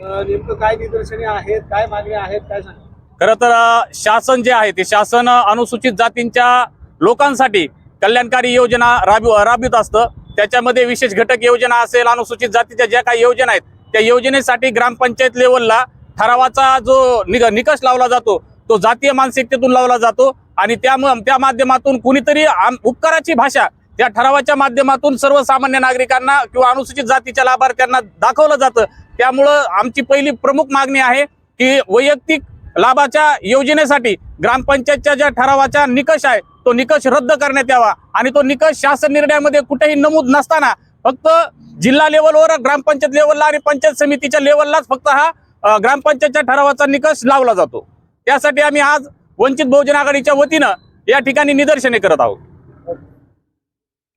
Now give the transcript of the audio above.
नेमकं काय निदर्शने आहेत काय मागणी आहेत काय सांग? खरं तर अ, शासन जे आहे ते शासन अ, अनुसूचित जातींच्या लोकांसाठी कल्याणकारी योजना राबव राबवित असतं. त्याच्यामध्ये विशेष घटक योजना असेल अनुसूचित जातीच्या ज्या काही योजना आहेत त्या योजनेसाठी ग्रामपंचायत लेवलला ठरावाचा जो निग निकष लावला जातो तो जातीय मानसिकतेतून लावला जातो आणि त्या त्या माध्यमातून कुणीतरी आम- उपकाराची भाषा त्या ठरावाच्या माध्यमातून सर्वसामान्य नागरिकांना किंवा अनुसूचित जातीच्या लाभार्थ्यांना दाखवलं जातं. त्यामुळं आमची पहिली प्रमुख मागणी आहे की वैयक्तिक लाभाच्या योजनेसाठी ग्रामपंचायतच्या ज्या ठरावाचा निकष आहे तो निकष रद्द करण्यात यावा आणि तो निकष शासन निर्णयामध्ये कुठेही नमूद नसताना फक्त जिल्हा लेवलवर ग्रामपंचायत लेवलला आणि पंचायत समितीच्या लेवललाच फक्त हा ग्रामपंचायतच्या ठरावाचा निकष लावला जातो. त्यासाठी आम्ही आज वंचित बहुजन आघाडीच्या वतीनं या ठिकाणी निदर्शने करत आहोत.